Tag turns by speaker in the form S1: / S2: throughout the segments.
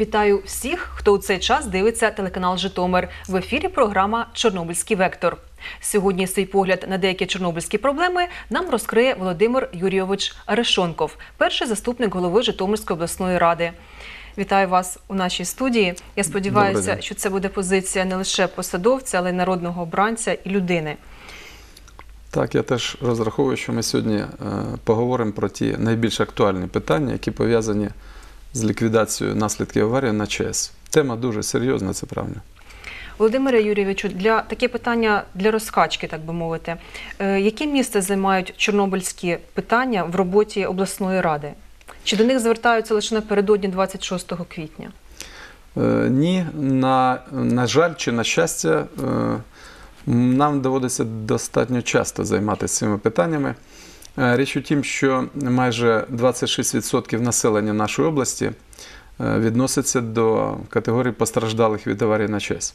S1: Вітаю всіх, хто у цей час дивиться телеканал Житомир. В ефірі програма Чорнобильський вектор. Сьогодні свій погляд на деякі чорнобильські проблеми нам розкриє Володимир Юрійович Арешонков, перший заступник голови Житомирської обласної ради. Вітаю вас у нашій студії. Я сподіваюся, що це буде позиція не лише посадовця, але й народного обранця і людини.
S2: Так, я теж розраховую, що ми сьогодні е, поговоримо про ті найбільш актуальні питання, які пов'язані з ліквідацією наслідків аварії на ЧАЕС. Тема дуже серйозна, це правильно.
S1: Володимире Юрійовичу, для таке питання для розкачки, так би мовити. Е, Яке місце займають чорнобильські питання в роботі обласної ради? Чи до них звертаються лише напередодні 26 квітня?
S2: Е, Ні, на, на жаль чи на щастя, е, нам доводиться достатньо часто займатися цими питаннями. Е, Річ у тім, що майже 26% населення нашої області е, відноситься до категорії постраждалих від аварії на ЧАЕС.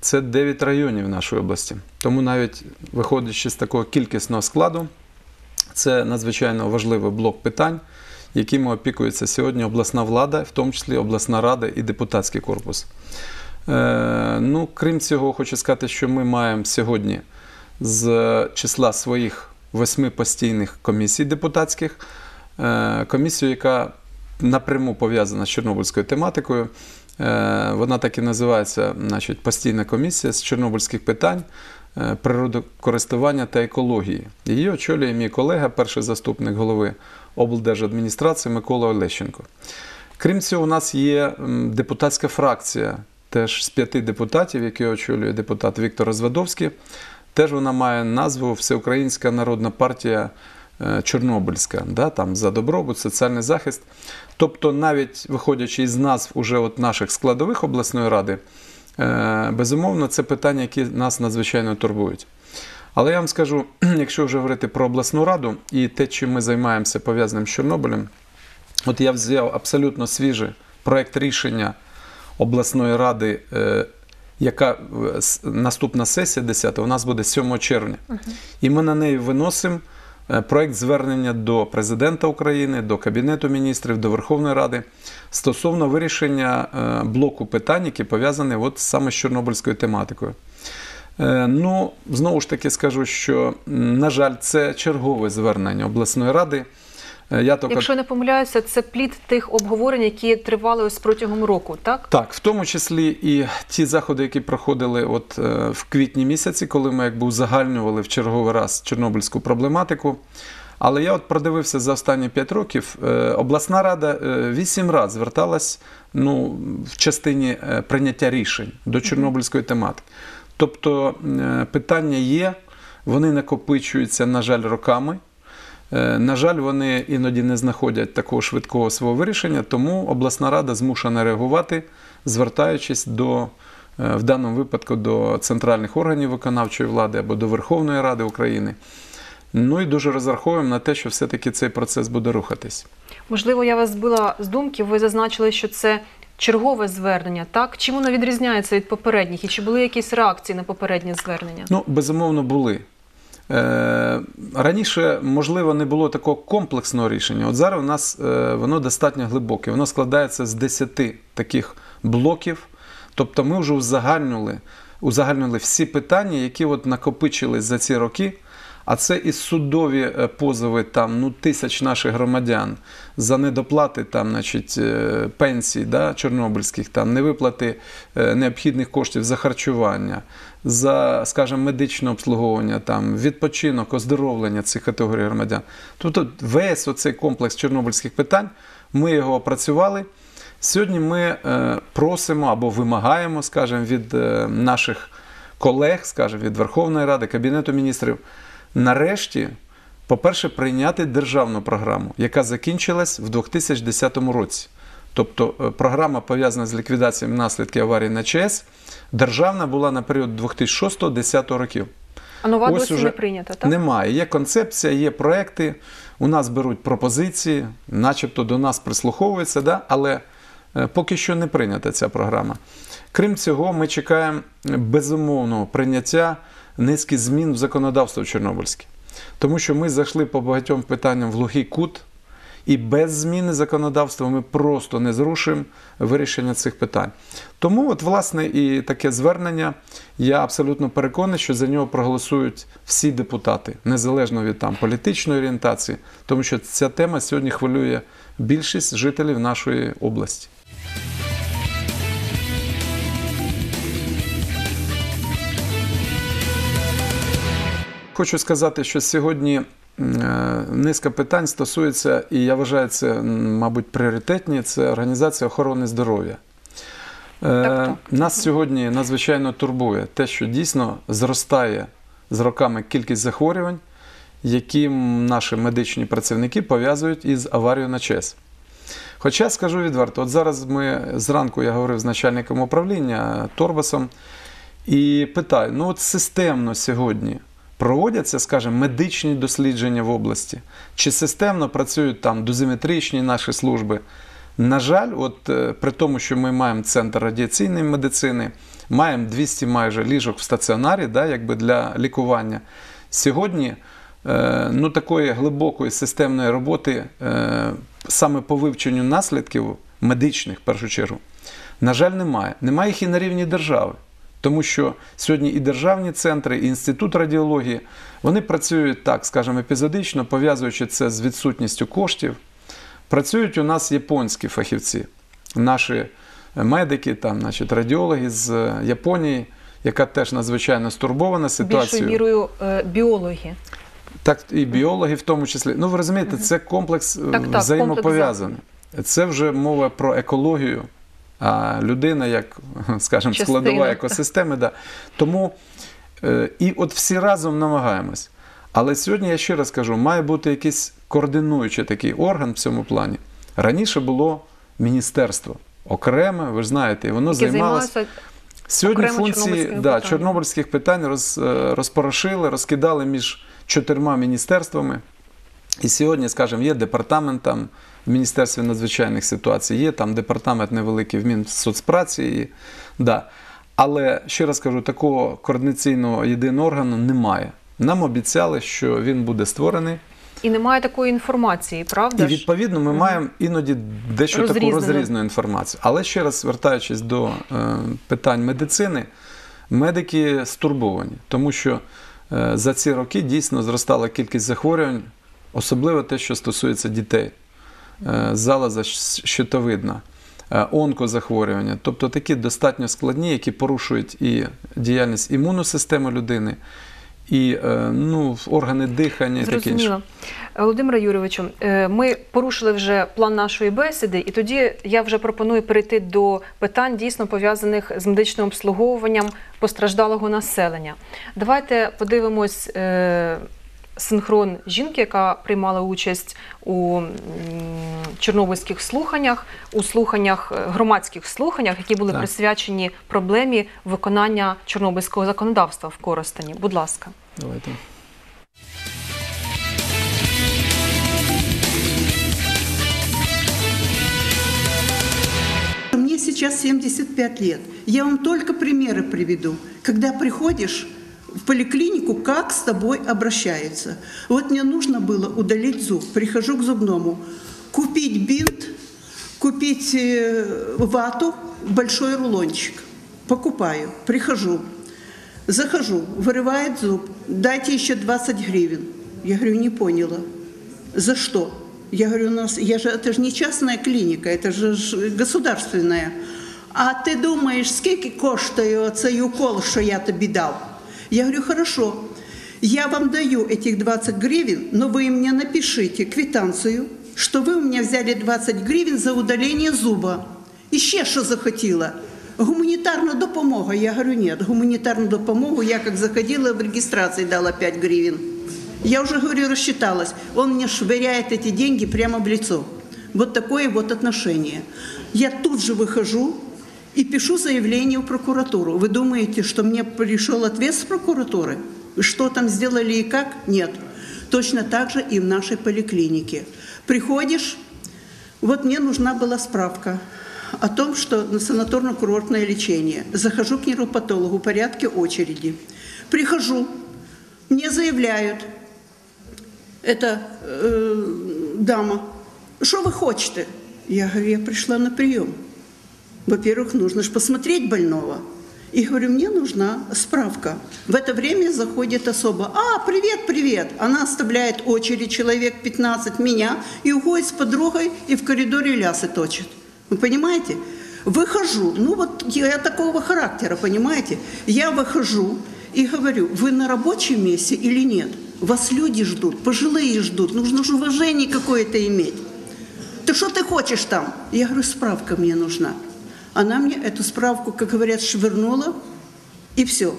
S2: Це 9 районів нашої області. Тому навіть виходячи з такого кількісного складу, це надзвичайно важливий блок питань, якими опікується сьогодні обласна влада, в тому числі обласна рада і депутатський корпус. Е, ну, крім цього, хочу сказати, що ми маємо сьогодні з числа своїх восьми постійних комісій депутатських е, комісію, яка напряму пов'язана з чорнобильською тематикою. Е, Вона так і називається значить, постійна комісія з чорнобильських питань е, природокористування та екології. Її очолює мій колега, перший заступник голови облдержадміністрації Микола Олещенко. Крім цього, у нас є депутатська фракція, теж з п'яти депутатів, які очолює депутат Віктор Розвадовський. Теж вона має назву Всеукраїнська народна партія е, Чорнобильська, да, там за добробут, соціальний захист. Тобто, навіть виходячи із назв уже от наших складових обласної ради, е, безумовно, це питання, які нас надзвичайно турбують. Але я вам скажу, якщо вже говорити про обласну раду і те, чим ми займаємося пов'язаним з Чорнобилем, от я взяв абсолютно свіжий проект рішення обласної ради, е, яка е, наступна сесія 10 у нас буде 7 червня. І ми на неї виносимо е, проект звернення до президента України, до Кабінету міністрів, до Верховної Ради стосовно вирішення е, блоку питань, які пов'язані от саме з чорнобильською тематикою. Ну, знову ж таки скажу, що, на жаль, це чергове звернення обласної ради. Е, Я тільки
S1: Якщо не помиляюся, це плід тих обговорень, які тривали ось протягом року, так?
S2: Так, в тому числі і ті заходи, які проходили от е, в квітні місяці, коли ми якби узагальнювали в черговий раз чорнобильську проблематику. Але я от продивився за останні 5 років. е, Обласна рада 8 разів зверталась ну, в частині прийняття рішень до чорнобильської тематики. Тобто питання є, вони накопичуються, на жаль, роками. Е, На жаль, вони іноді не знаходять такого швидкого свого вирішення, тому обласна рада змушена реагувати, звертаючись до, е, в даному випадку до центральних органів виконавчої влади або до Верховної Ради України. Ну і дуже розраховуємо на те, що все-таки цей процес буде рухатись.
S1: Можливо, я вас збила з думки. Ви зазначили, що це чергове звернення, так? Чим воно відрізняється від попередніх? І чи були якісь реакції на попереднє звернення?
S2: Ну, безумовно, були. Е, раніше, можливо, не було такого комплексного рішення. От зараз у нас е, воно достатньо глибоке. Воно складається з 10 таких блоків. Тобто ми вже узагальнили, узагальнили всі питання, які от накопичились за ці роки. А це і судові е, позови там, ну, тисяч наших громадян за недоплати там, значить, е, пенсій да, чорнобильських, там, невиплати е, необхідних коштів за харчування, за, скажімо, медичне обслуговування, там, відпочинок, оздоровлення цих категорій громадян. Тобто весь оцей комплекс чорнобильських питань, ми його опрацювали. Сьогодні ми просимо або вимагаємо, скажімо, від наших колег, скажімо, від Верховної Ради, Кабінету міністрів, нарешті, по-перше, прийняти державну програму, яка закінчилась в 2010 році. Тобто е, програма пов'язана з ліквідацією наслідків аварії на ЧАЕС, державна була на період 2006-2010 років.
S1: А нова
S2: ось
S1: досі не прийнята, так?
S2: Немає. Є концепція, є проекти. У нас беруть пропозиції, начебто до нас прислуховуються, да? але е, поки що не прийнята ця програма. Крім цього, ми чекаємо безумовного прийняття низки змін в законодавство Чорнобильське. Тому що ми зайшли по багатьом питанням в глухий кут, І без зміни законодавства ми просто не зрушимо вирішення цих питань. Тому, от, власне, і таке звернення. Я абсолютно переконаний, що за нього проголосують всі депутати, незалежно від там політичної орієнтації, тому що ця тема сьогодні хвилює більшість жителів нашої області. Хочу сказати, що сьогодні е, низка питань стосується, і я вважаю, це, мабуть, пріоритетні це організація охорони здоров'я. Е,
S1: Так-так.
S2: Нас сьогодні надзвичайно турбує те, що дійсно зростає з роками кількість захворювань, які наші медичні працівники пов'язують із аварією на ЧЕС. Хоча скажу відверто, от зараз ми зранку я говорив з начальником управління Торбасом і питаю: ну от системно сьогодні проводяться, скажімо, медичні дослідження в області, чи системно працюють там дозиметричні наші служби. На жаль, от е, при тому, що ми маємо центр радіаційної медицини, маємо 200 майже ліжок в стаціонарі, да, якби для лікування. Сьогодні е, ну, такої глибокої системної роботи е, саме по вивченню наслідків медичних, в першу чергу, на жаль, немає. Немає їх і на рівні держави. Тому що сьогодні і державні центри, і інститут радіології вони працюють так, скажімо, епізодично, пов'язуючи це з відсутністю коштів. Працюють у нас японські фахівці, наші медики, там, значить, радіологи з е, Японії, яка теж надзвичайно стурбована
S1: Більшою
S2: ситуацією.
S1: мірою е, біологи.
S2: Так, і біологи в тому числі. Ну, ви розумієте, це комплекс е,
S1: Так, так,
S2: взаємопов'язаний. Це вже мова про екологію, людина як, скажімо,
S1: Частина.
S2: складова екосистеми. Да. Тому е, і от всі разом намагаємось. Але сьогодні я ще раз кажу, має бути якийсь координуючий такий орган в цьому плані. Раніше було міністерство окреме, ви ж знаєте, і воно займалося. Сьогодні
S1: Окремо
S2: функції
S1: чорнобильськими
S2: да,
S1: питаннями.
S2: чорнобильських питань роз, е, розпорошили, розкидали між чотирма міністерствами. І сьогодні, скажімо, є департамент там в Міністерстві надзвичайних ситуацій, є там департамент невеликий в Мінсоцпраці. І, да. Але ще раз кажу, такого координаційного єдиного органу немає. Нам обіцяли, що він буде створений.
S1: і немає такої інформації, правда
S2: І відповідно ми маємо іноді дещо таку розрізну інформацію. Але ще раз звертаючись до е, питань медицини, медики стурбовані, тому що е, за ці роки дійсно зростала кількість захворювань, особливо те, що стосується дітей. Е, залоза щитовидна, е, онкозахворювання, тобто такі достатньо складні, які порушують і діяльність імунної системи людини, і е, ну, органи дихання і таке інше.
S1: Володимире Юрійовичу, ми порушили вже план нашої бесіди, і тоді я вже пропоную перейти до питань, дійсно пов'язаних з медичним обслуговуванням постраждалого населення. Давайте подивимось синхрон жінки, яка приймала участь у чорнобильських слуханнях, у слуханнях, е, громадських слуханнях, які були
S2: Так.
S1: присвячені проблемі виконання чорнобильського законодавства в Коростені. Будь ласка.
S2: Давайте.
S3: Мне сейчас 75 лет. Я вам только примеры приведу. Когда приходишь в поликлинику, как с тобой обращаются. Вот мне нужно было удалить зуб. Прихожу к зубному. Купить бинт, купить э, вату, большой рулончик. Покупаю. Прихожу. Захожу, вырывает зуб. Дайте еще 20 гривен. Я говорю, не поняла. За что? Я говорю, у нас, я же, это же не частная клиника, это же ж государственная. А ти думаєш, скільки коштує цей укол, що я тобі дав? Я говорю, хорошо, я вам даю этих 20 гривен, но вы мне напишите квитанцию, что вы у меня взяли 20 гривен за удаление зуба. І ще що захотіла. Гуманітарна допомога. Я говорю, нет, гуманитарную допомогу я как заходила в регистрации дала 5 гривен. Я уже, говорю, рассчиталась. Он мне швыряет эти деньги прямо в лицо. Вот такое вот отношение. Я тут же выхожу и пишу заявление в прокуратуру. Вы думаете, что мне пришел ответ с прокуратуры? Что там сделали и как? Нет. Точно так же и в нашей поликлинике. Приходишь, вот мне нужна была справка о том, что на санаторно-курортное лечение. Захожу к нейропатологу в порядке очереди. Прихожу, мне заявляют, это э, дама, что вы хотите? Я говорю, я пришла на прием. Во-первых, нужно же посмотреть больного. И говорю, мне нужна справка. В это время заходит особа. А, привет, привет. Она оставляет очередь, человек 15, меня, и уходит с подругой, и в коридоре лясы точит. Вы понимаете? Выхожу. Ну вот я такого характера, понимаете? Я выхожу и говорю, вы на рабочем месте или нет? Вас люди ждут, пожилые ждут. Нужно же уважение какое-то иметь. Ты что ты хочешь там? Я говорю, справка мне нужна. Она мне эту справку, как говорят, швырнула, и все.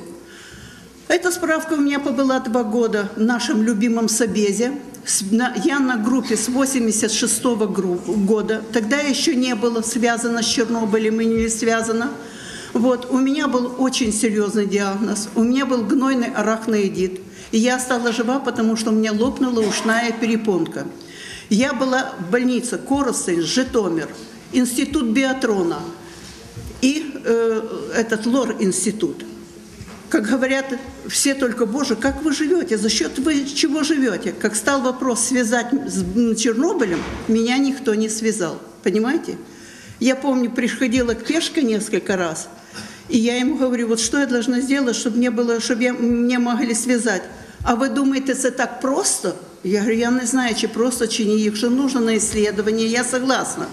S3: Эта справка у меня побыла два года в нашем любимом Собезе. Я на группе с 86 года. Тогда еще не было связано с Чернобылем и не связано. Вот, у меня был очень серьезный диагноз. У меня был гнойный арахноидит. И я стала жива, потому что у меня лопнула ушная перепонка. Я была в больнице Коростень, Житомир, институт биатрона и э, этот лор-институт. Как говорят все только, Боже, как вы живете, за счет вы чего живете? Как стал вопрос связать с Чернобылем, меня никто не связал. Понимаете? Я помню, приходила к Пешке несколько раз, и я ему говорю, вот что я должна сделать, чтобы мне было, чтобы мне могли связать. А ви думаєте, це так просто? Я говорю, я не знаю, чи просто, чи ні. Якщо нужно на исследование, я согласна.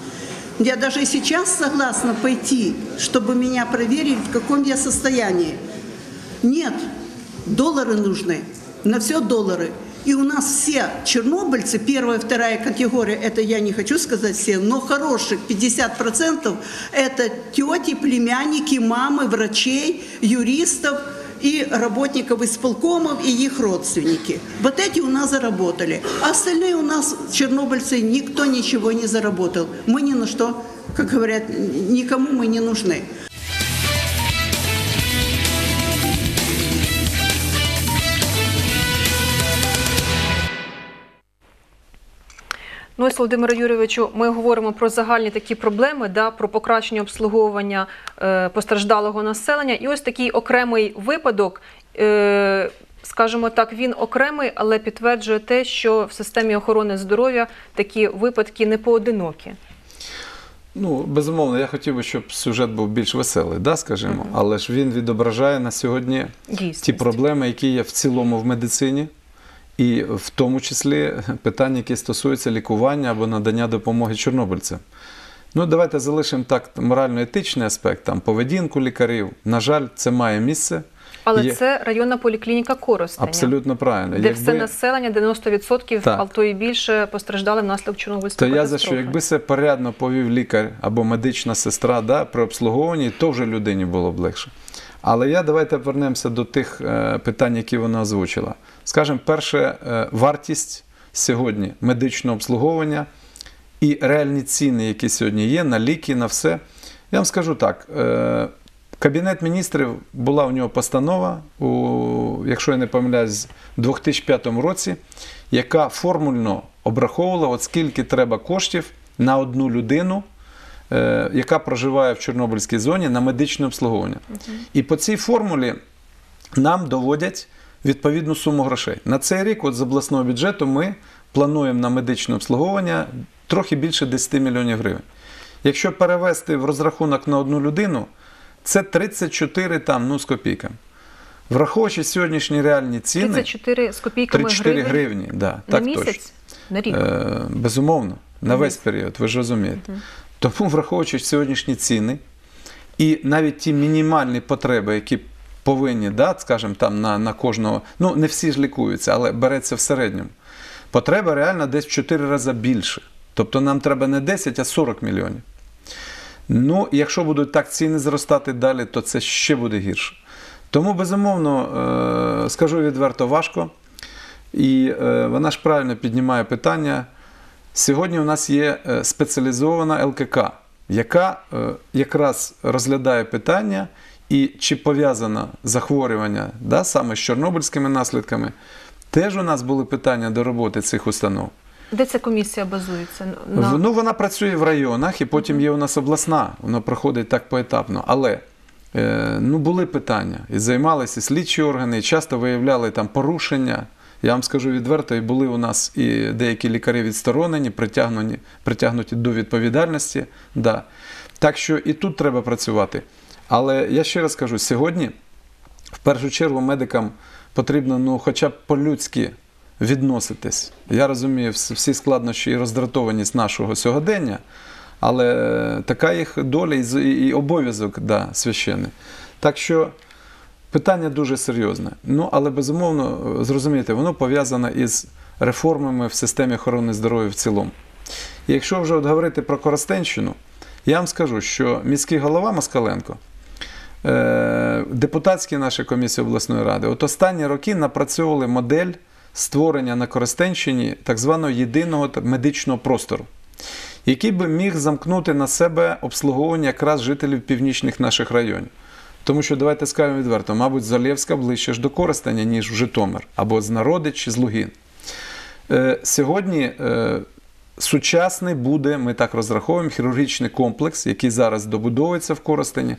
S3: Я даже сейчас согласна пойти, чтобы меня проверили, в каком я состоянии. Нет, доллары нужны, на все доллары. И у нас все чернобыльцы, первая, вторая категория, это я не хочу сказать все, но хороших 50% это тети, племянники, мамы, врачей, юристов и работников исполкомов и их родственники. Вот эти у нас заработали. А остальные у нас чернобыльцы, никто ничего не заработал. Мы ни на что, как говорят, никому мы не нужны.
S1: Ну ось, Володимире Юрійовичу, ми говоримо про загальні такі проблеми, да, про покращення обслуговування е, постраждалого населення. І ось такий окремий випадок, е, скажімо так, він окремий, але підтверджує те, що в системі охорони здоров'я такі випадки не поодинокі.
S2: Ну, безумовно, я хотів би, щоб сюжет був більш веселий, да, скажімо, але ж він відображає на сьогодні
S1: Дійсно.
S2: ті проблеми, які є в цілому в медицині, і в тому числі питання, які стосуються лікування або надання допомоги чорнобильцям. Ну, давайте залишимо так морально-етичний аспект, там поведінку лікарів. На жаль, це має місце.
S1: Але
S2: Є-
S1: це районна поліклініка Коростеня,
S2: Абсолютно правильно.
S1: де все населення, 90%,
S2: Так.
S1: а то і більше постраждали внаслідок
S2: То
S1: Чорнобильської
S2: я за що, якби це порядно повів лікар або медична сестра да, при обслуговуванні, то вже людині було б легше. Але я давайте повернемося до тих е, питань, які вона озвучила. Скажімо, перше, е, вартість сьогодні медичного обслуговування і реальні ціни, які сьогодні є на ліки, на все. Я вам скажу так. Е, Кабінет міністрів була у нього постанова, у, якщо я не помиляюсь, в 2005 році, яка формульно обраховувала, от скільки треба коштів на одну людину, яка проживає в Чорнобильській зоні на медичне обслуговування. І по цій формулі нам доводять відповідну суму грошей. На цей рік, от з обласного бюджету, ми плануємо на медичне обслуговування трохи більше 10 мільйонів гривень. Якщо перевести в розрахунок на одну людину, це 34 там, ну, з копійками. Враховуючи сьогоднішні реальні ціни,
S1: 34 з копійками
S2: 34
S1: гривень
S2: гривні, да,
S1: на
S2: так
S1: місяць,
S2: точно.
S1: на рік.
S2: Е, безумовно, на весь період, ви ж розумієте. Тому, враховуючи сьогоднішні ціни і навіть ті мінімальні потреби, які повинні, да, скажімо, там на, на кожного, ну не всі ж лікуються, але береться в середньому. Потреба реально десь в 4 рази більше. Тобто нам треба не 10, а 40 мільйонів. Ну, якщо будуть так ціни зростати далі, то це ще буде гірше. Тому, безумовно, е, скажу відверто, важко. І е, вона ж правильно піднімає питання. Сьогодні у нас є е, спеціалізована ЛКК, яка е, якраз розглядає питання і чи пов'язано захворювання да, саме з чорнобильськими наслідками. Теж у нас були питання до роботи цих установ.
S1: Де ця комісія базується? На...
S2: Ну, вона працює в районах, і потім є у нас обласна. Вона проходить так поетапно. Але е, ну, були питання. І займалися слідчі органи, і часто виявляли там порушення Я вам скажу відверто, і були у нас і деякі лікарі відсторонені, притягнені, притягнуті до відповідальності. Да. Так що і тут треба працювати. Але я ще раз кажу, сьогодні в першу чергу медикам потрібно ну, хоча б по-людськи відноситись. Я розумію всі складнощі і роздратованість нашого сьогодення, але така їх доля і, обов'язок да, священний. Так що питання дуже серйозне. Ну, але безумовно, зрозумієте, воно пов'язане із реформами в системі охорони здоров'я в цілому. І якщо вже от говорити про Коростенщину, я вам скажу, що міський голова Москаленко, е, депутатські наші комісії обласної ради, от останні роки напрацьовували модель створення на Коростенщині так званого єдиного медичного простору, який би міг замкнути на себе обслуговування якраз жителів північних наших районів. Тому що давайте скажемо відверто, мабуть, Золєвська ближче ж до Коростеня, ніж в Житомир, або з Народич чи з Лугін. Е, Сьогодні е, сучасний буде, ми так розраховуємо, хірургічний комплекс, який зараз добудовується в Коростені.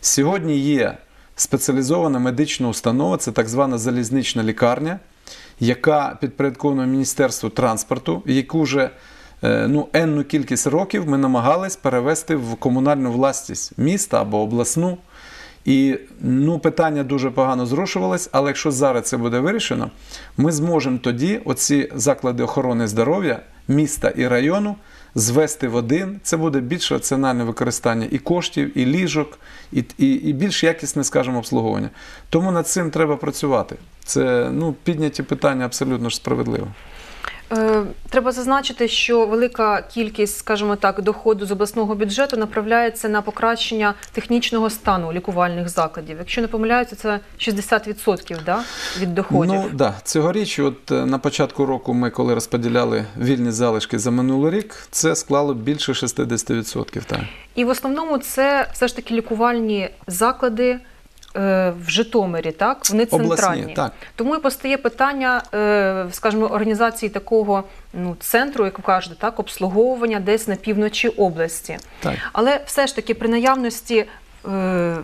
S2: Сьогодні є спеціалізована медична установа, це так звана залізнична лікарня, яка підпорядкована Міністерству транспорту, яку вже е, ну, енну кількість років ми намагались перевести в комунальну власність міста або обласну. І ну, питання дуже погано зрушувалось, але якщо зараз це буде вирішено, ми зможемо тоді оці заклади охорони здоров'я міста і району звести в один. Це буде більш раціональне використання і коштів, і ліжок, і, і, і більш якісне, скажімо, обслуговування. Тому над цим треба працювати. Це ну, підняті питання абсолютно ж справедливо.
S1: Е, Треба зазначити, що велика кількість, скажімо так, доходу з обласного бюджету направляється на покращення технічного стану лікувальних закладів. Якщо не помиляюся, це 60% да, від доходів.
S2: Ну да, цьогоріч, от е, на початку року, ми коли розподіляли вільні залишки за минулий рік, це склало більше 60%. Так.
S1: І в основному це все ж таки лікувальні заклади в Житомирі, так? Вони
S2: Обласні,
S1: центральні.
S2: так.
S1: Тому і постає питання, е, скажімо, організації такого ну, центру, як ви кажете, так, обслуговування десь на півночі області.
S2: Так.
S1: Але все ж таки при наявності е,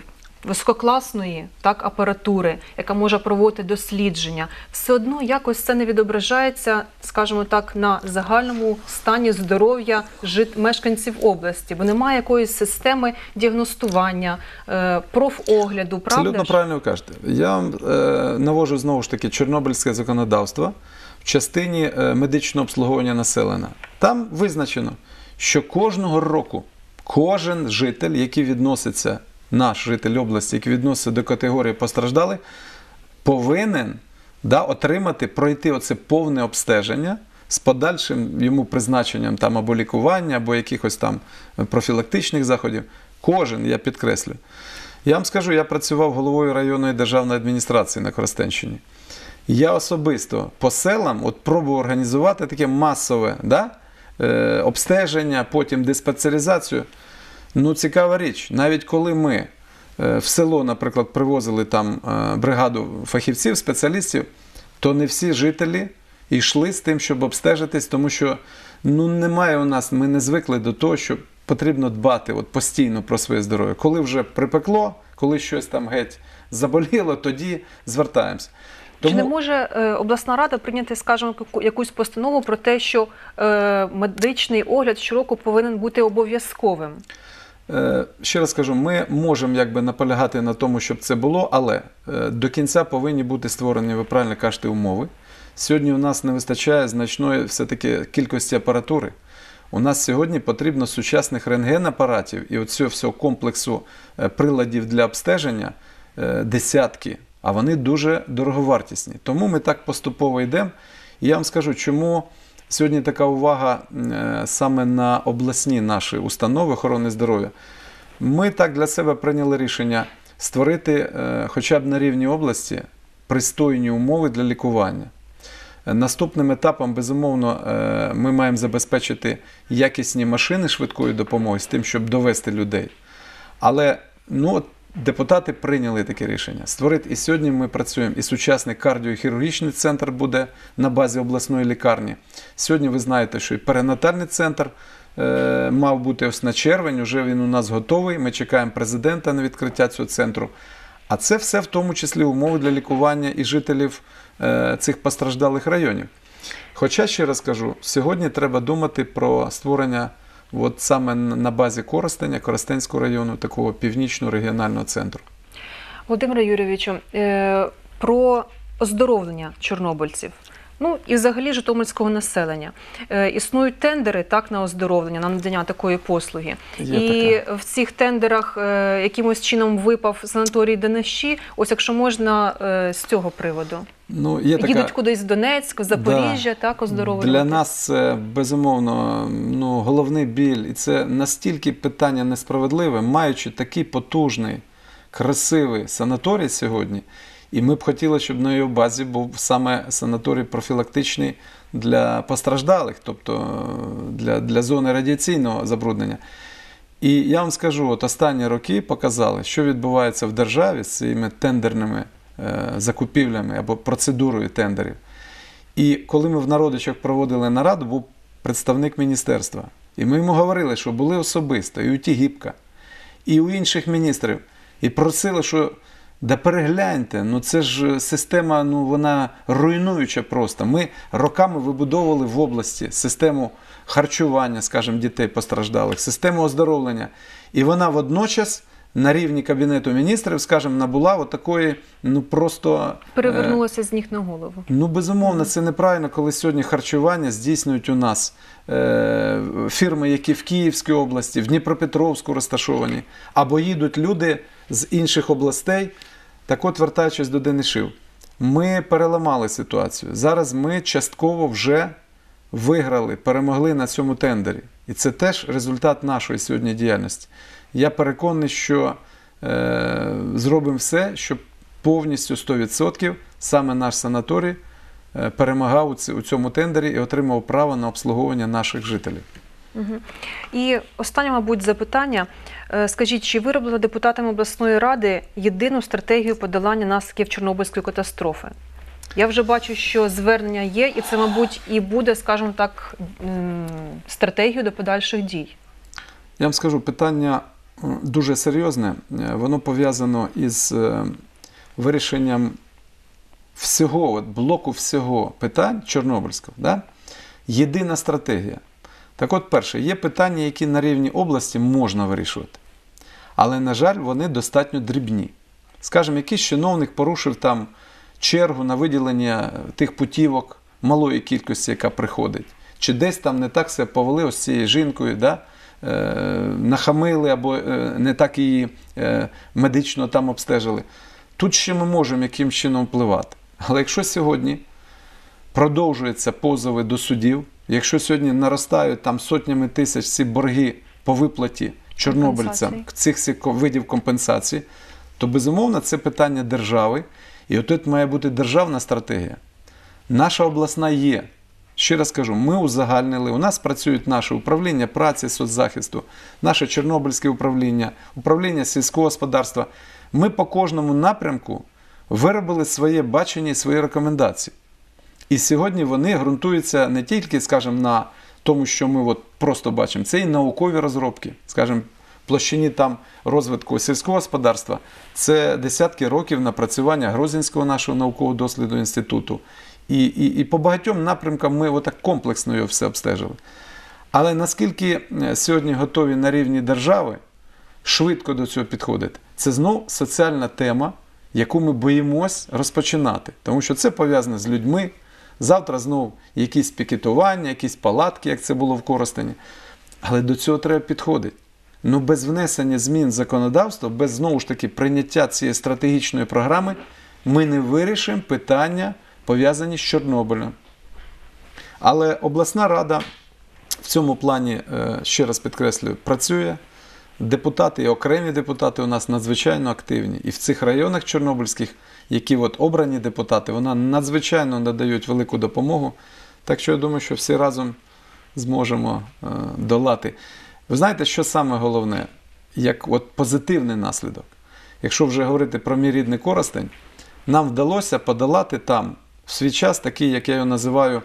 S1: висококласної так, апаратури, яка може проводити дослідження, все одно якось це не відображається, скажімо так, на загальному стані здоров'я жит... мешканців області, бо немає якоїсь системи діагностування, е, профогляду, правда?
S2: Абсолютно правильно ви кажете. Я вам е, навожу знову ж таки чорнобильське законодавство в частині е, медичного обслуговування населення. Там визначено, що кожного року кожен житель, який відноситься, наш житель області, який відноситься до категорії постраждалих, повинен да, отримати, пройти оце повне обстеження з подальшим йому призначенням там або лікування, або якихось там профілактичних заходів. Кожен, я підкреслю. Я вам скажу, я працював головою районної державної адміністрації на Коростенщині. Я особисто по селам от пробував організувати таке масове да, е, обстеження, потім диспансеризацію. Ну, цікава річ, навіть коли ми е, в село, наприклад, привозили там е, бригаду фахівців, спеціалістів, то не всі жителі йшли з тим, щоб обстежитись, тому що ну, немає у нас, ми не звикли до того, що потрібно дбати от, постійно про своє здоров'я. Коли вже припекло, коли щось там геть заболіло, тоді звертаємося.
S1: Чи не може е, обласна рада прийняти, скажімо, яку- якусь постанову про те, що е, медичний огляд щороку повинен бути обов'язковим?
S2: Е, Ще раз кажу, ми можемо якби наполягати на тому, щоб це було, але е, до кінця повинні бути створені, ви правильно кажете, умови. Сьогодні у нас не вистачає значної все-таки кількості апаратури. У нас сьогодні потрібно сучасних рентген-апаратів і оцього всього комплексу е, приладів для обстеження десятки, а вони дуже дороговартісні. Тому ми так поступово йдемо. І я вам скажу, чому сьогодні така увага е, саме на обласні наші установи охорони здоров'я. Ми так для себе прийняли рішення створити е, хоча б на рівні області пристойні умови для лікування. Наступним етапом, безумовно, е, ми маємо забезпечити якісні машини швидкої допомоги з тим, щоб довести людей. Але ну, депутати прийняли таке рішення. Створити і сьогодні ми працюємо, і сучасний кардіохірургічний центр буде на базі обласної лікарні. Сьогодні ви знаєте, що і перинатальний центр е, мав бути ось на червень, вже він у нас готовий. Ми чекаємо президента на відкриття цього центру. А це все в тому числі умови для лікування і жителів е, цих постраждалих районів. Хоча, ще раз кажу, сьогодні треба думати про створення от саме на базі Коростеня, Коростенського району, такого північного регіонального центру.
S1: Володимире Юрійовичу, е, про оздоровлення чорнобильців. Ну і взагалі житомирського населення Е, існують тендери так на оздоровлення, на надання такої послуги.
S2: Є
S1: і
S2: таке.
S1: в цих тендерах е, якимось чином випав санаторій Денищі. Ось якщо можна е, з цього приводу.
S2: Ну, є така...
S1: Їдуть кудись в Донецьк, в Запоріжжя, так оздоровлювати.
S2: Для нас це безумовно ну, головний біль, і це настільки питання несправедливе, маючи такий потужний, красивий санаторій сьогодні. І ми б хотіли, щоб на його базі був саме санаторій профілактичний для постраждалих, тобто е, для, для зони радіаційного забруднення. І я вам скажу, от останні роки показали, що відбувається в державі з цими тендерними е, закупівлями або процедурою тендерів. І коли ми в народичах проводили нараду, був представник міністерства. І ми йому говорили, що були особисто і у Тігіпка, і у інших міністрів. І просили, що да перегляньте, ну це ж система, ну вона руйнуюча просто. Ми роками вибудовували в області систему харчування, скажімо, дітей постраждалих, систему оздоровлення. І вона водночас на рівні Кабінету міністрів, скажімо, набула от такої, ну просто е,
S1: Перевернулося з ніг на голову.
S2: Ну, безумовно, це неправильно, коли сьогодні харчування здійснюють у нас е, фірми, які в Київській області, в Дніпропетровську розташовані, або їдуть люди з інших областей. Так от, вертаючись до Денишів, ми переламали ситуацію. Зараз ми частково вже виграли, перемогли на цьому тендері. І це теж результат нашої сьогодні діяльності. Я переконаний, що е, зробимо все, щоб повністю 100% саме наш санаторій е, перемагав у цьому тендері і отримав право на обслуговування наших жителів.
S1: І останнє, мабуть, запитання. Е, Скажіть, чи виробила депутатами обласної ради єдину стратегію подолання наслідків Чорнобильської катастрофи? Я вже бачу, що звернення є, і це, мабуть, і буде, скажімо так, стратегією до подальших дій.
S2: Я вам скажу, питання дуже серйозне. Е, Воно пов'язано із е, вирішенням всього, от блоку всього питань Чорнобильського. Да? Єдина стратегія. Так от, перше, є питання, які на рівні області можна вирішувати. Але, на жаль, вони достатньо дрібні. Скажімо, якийсь чиновник порушив там чергу на виділення тих путівок малої кількості, яка приходить. Чи десь там не так себе повели ось цією жінкою, да? Е, нахамили або е, не так її е, медично там обстежили. Тут ще ми можемо яким чином впливати. Але якщо сьогодні продовжуються позови до судів, якщо сьогодні наростають там сотнями тисяч ці борги по виплаті чорнобильцям цих видів компенсації, то безумовно це питання держави. І отут має бути державна стратегія. Наша обласна є. Ще раз кажу, ми узагальнили. У нас працюють наше управління праці, соцзахисту, наше Чорнобильське управління, управління сільського господарства. Ми по кожному напрямку виробили своє бачення і свої рекомендації. І сьогодні вони ґрунтуються не тільки, скажімо, на тому, що ми от просто бачимо, це і наукові розробки, скажімо, площині там розвитку сільського господарства. Це десятки років напрацювання Грозінського нашого наукового досліду інституту. І, і, і по багатьом напрямкам ми отак комплексно його все обстежили. Але наскільки е, сьогодні готові на рівні держави швидко до цього підходити, це знов соціальна тема, яку ми боїмось розпочинати, тому що це пов'язане з людьми. Завтра знов якісь пікетування, якісь палатки, як це було в Коростені. Але до цього треба підходити. Ну, без внесення змін в законодавство, без знову ж таки прийняття цієї стратегічної програми, ми не вирішимо питання, пов'язані з Чорнобилем. Але обласна рада в цьому плані, е, ще раз підкреслюю, працює. Депутати і окремі депутати у нас надзвичайно активні. І в цих районах чорнобильських, які от обрані депутати, вона надзвичайно надають велику допомогу. Так що я думаю, що всі разом зможемо е, долати. Ви знаєте, що саме головне, як от позитивний наслідок. Якщо вже говорити про мій рідний Коростень, нам вдалося подолати там в свій час такий, як я його називаю,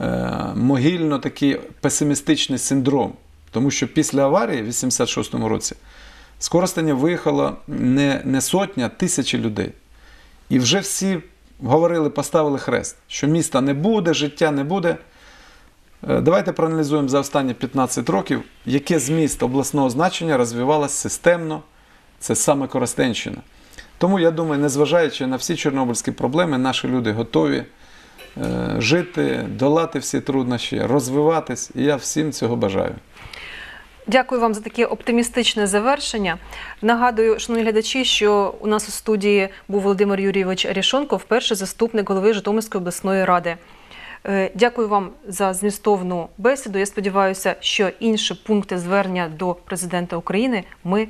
S2: е, могильно такий песимістичний синдром. Тому що після аварії в 86-му році З Коростеня виїхало не, не сотня, а тисячі людей. І вже всі говорили, поставили хрест, що міста не буде, життя не буде. Е, Давайте проаналізуємо за останні 15 років, яке з міст обласного значення розвивалось системно. Це саме Коростенщина. Тому я думаю, незважаючи на всі чорнобильські проблеми, наші люди готові е, жити, долати всі труднощі, розвиватись. І я всім цього бажаю.
S1: Дякую вам за таке оптимістичне завершення. Нагадую, шановні глядачі, що у нас у студії був Володимир Юрійович Рішонков, перший заступник голови Житомирської обласної ради. Е, Дякую вам за змістовну бесіду. Я сподіваюся, що інші пункти звернення до президента України ми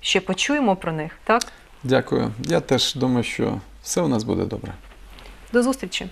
S1: ще почуємо про них. Так,
S2: Дякую. Я теж думаю, що все у нас буде добре.
S1: до зустрічі.